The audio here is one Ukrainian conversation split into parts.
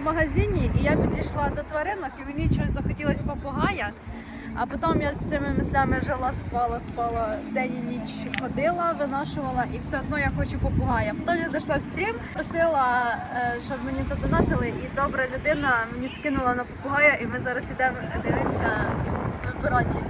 в магазині, і я підійшла до тваринок, і мені щось захотілося попугая. А потім я з цими мислями жила, спала, спала день і ніч ходила, винашувала, і все одно я хочу попугая. Потім я зайшла в стрім, просила, е, щоб мені задонатили, і добра людина мені скинула на попугая, і ми зараз йдемо дивитися вибирати їх.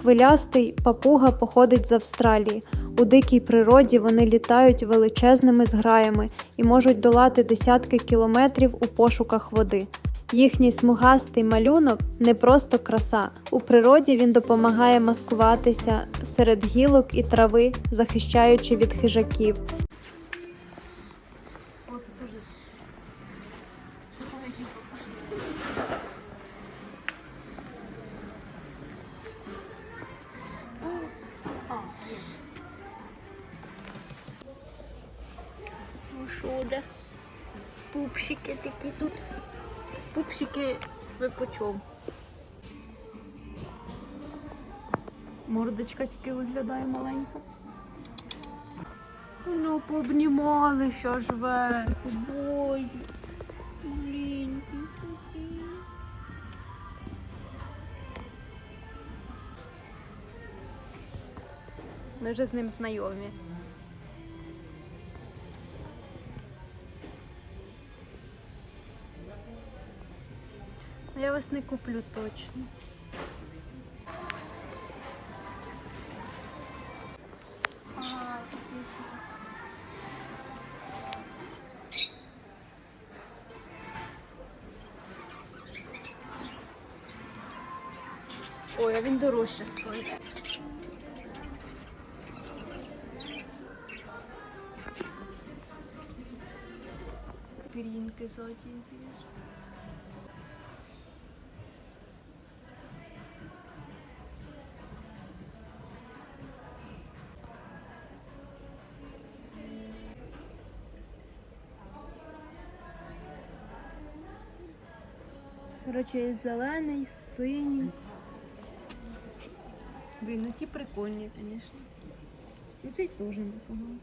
Хвилястий папуга походить з Австралії. У дикій природі вони літають величезними зграями і можуть долати десятки кілометрів у пошуках води. Їхній смугастий малюнок не просто краса. У природі він допомагає маскуватися серед гілок і трави, захищаючи від хижаків. Пупсики такі тут. Пупсики ви по чому? Мордочка тільки виглядає маленька. Ну, пообнімали що ж верху, бой. Блін. Ми вже з ним знайомі. Я вас не куплю точно. Ой, а він дорожче стоїть. Пірінки золоті інтересно. Коротше, є зелений, синій. Блін, ну ті прикольні, звісно. Ну цей теж непогано.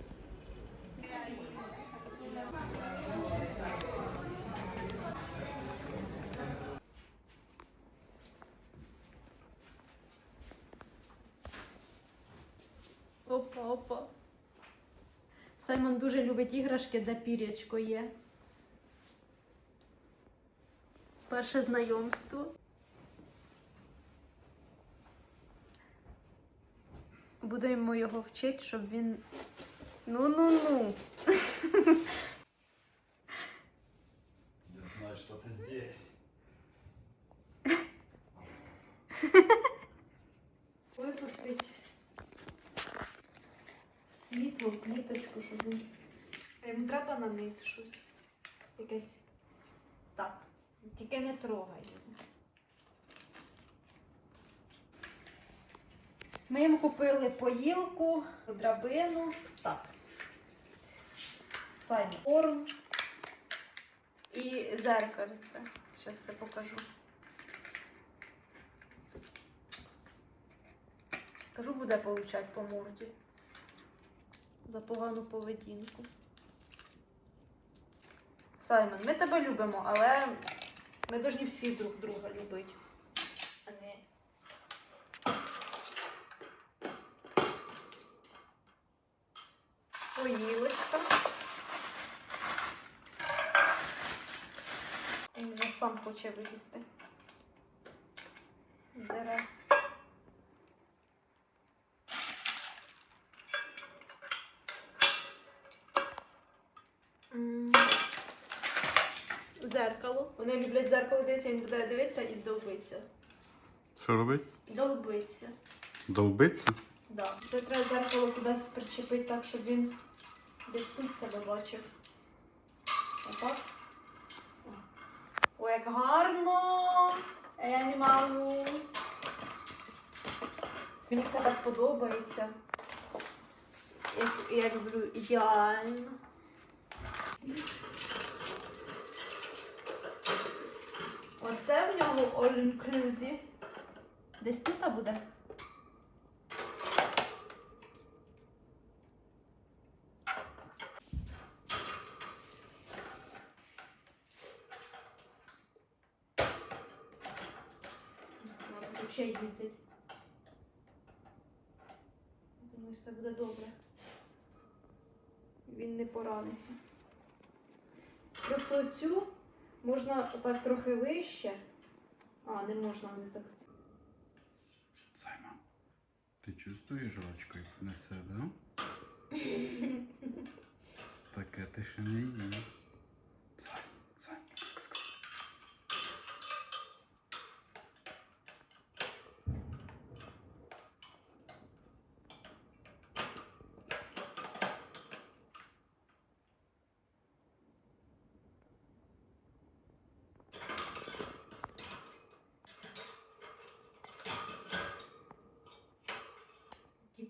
Опа, опа. Саймон дуже любить іграшки, де пірячко є. Перше знайомство. Будемо його вчити, щоб він. Ну-ну-ну. Я знаю, что ты здесь. Випустить світло в кліточку, щоб він. Йому треба на низ щось. Якесь. Так. Тільки не трогай його. Ми йому купили поїлку, драбину. Так. Сайм корм і зеркальце. Зараз все покажу. Кажу, буде получать по морді. За погану поведінку. Саймон, ми тебе любимо, але ми повинні всі друг друга любити. А не. Поїлочка. Він сам хоче вилізти. Дере. Зеркало. Вони люблять зеркало дивитися, він буде дивитися і долбиться. Що робить? Долбиться. Долбиться? Да. Це треба зеркало кудись причепити так, щоб він десь тут себе бачив. Отак. Ой, як гарно! А Я не можу. Мені все так подобається. Як я люблю ідеально. Оце в нього all inclusive. Десь тут буде. Ще їздить. Думаю, все буде добре. Він не пораниться. Просто цю можна отак трохи вище. А, не можна вони так. Займа, ти чувствуєш жвачкою несе, да? Таке ти ще не їв.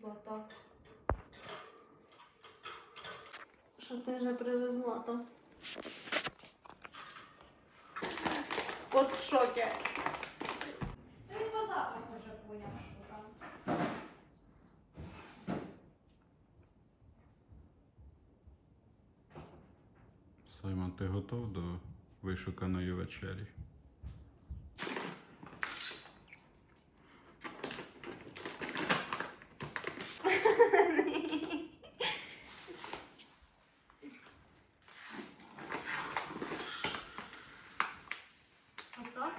Типа так. Що ти вже привезла там? От в шокі. Він по запаху вже поняв, що там. Саймон, ти готов до вишуканої вечері? Отак?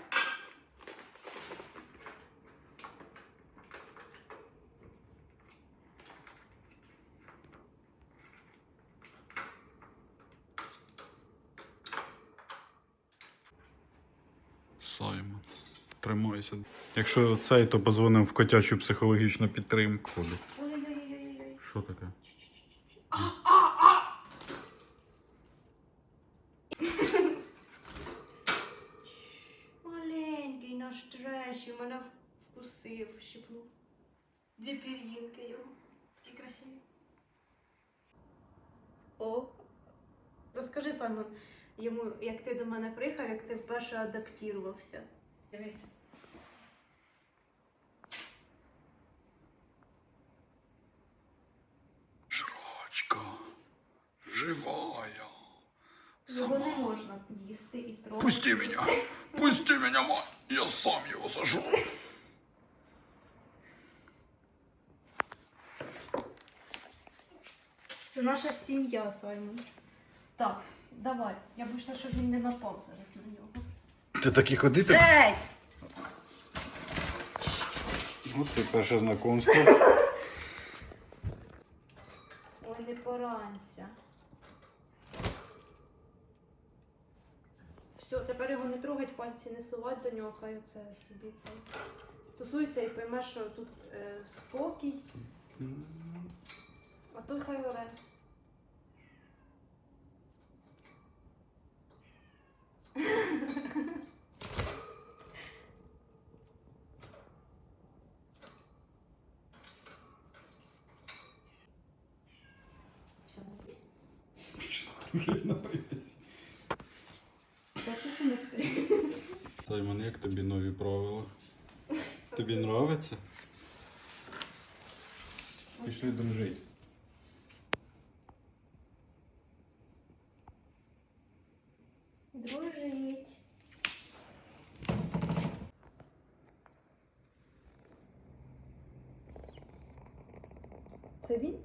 Саймон. Тримайся. Якщо цей, то позвонив в котячу психологічну підтримку. Ой-ой-ой. Що таке? Маленький наш треш, і мене вкусив, щипнув. Дві пір'їнки його. Такі красиві. О. Розкажи Саймон, йому, як ти до мене приїхав, як ти вперше адаптувався. Дивись. Жрачка. Живая. Його не можна їсти і трогати. Пусти меня! Пусти меня, мать! Я сам его сожру! Це наша сім'я, Саймон. Так, давай. Я боюся, щоб він не напав зараз на нього. Ти таки ходити? Ей! От ти перше знакомство. Ой, не поранься. Все, тепер його не трогать, пальці не сувать до нього, хай оце собі це. Тусується і пойме, що тут е, спокій, а той хай оре. Все, Бачиш, що не спить? Саймон, як тобі нові правила? Тобі нравиться? Пішли дружити. Дружить. Це він?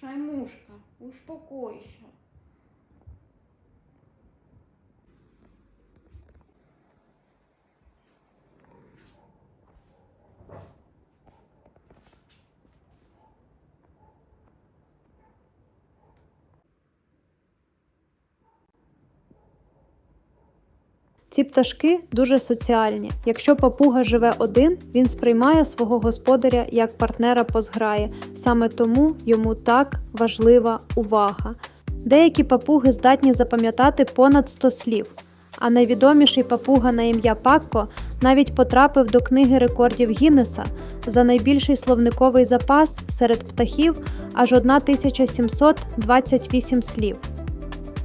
Шаймушка, успокойся. Ці пташки дуже соціальні. Якщо папуга живе один, він сприймає свого господаря як партнера по зграї. Саме тому йому так важлива увага. Деякі папуги здатні запам'ятати понад 100 слів. А найвідоміший папуга на ім'я Пакко навіть потрапив до книги рекордів Гіннеса за найбільший словниковий запас серед птахів аж 1728 слів.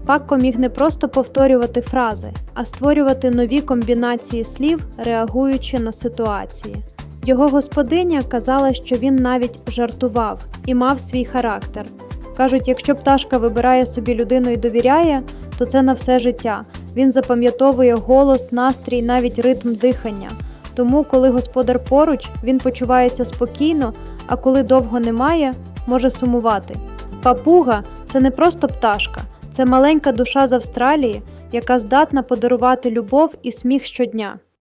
Пакко міг не просто повторювати фрази, а створювати нові комбінації слів, реагуючи на ситуації. Його господиня казала, що він навіть жартував і мав свій характер. Кажуть, якщо пташка вибирає собі людину і довіряє, то це на все життя. Він запам'ятовує голос, настрій, навіть ритм дихання. Тому, коли господар поруч, він почувається спокійно, а коли довго немає, може сумувати. Папуга це не просто пташка, це маленька душа з Австралії, яка здатна подарувати любов і сміх щодня.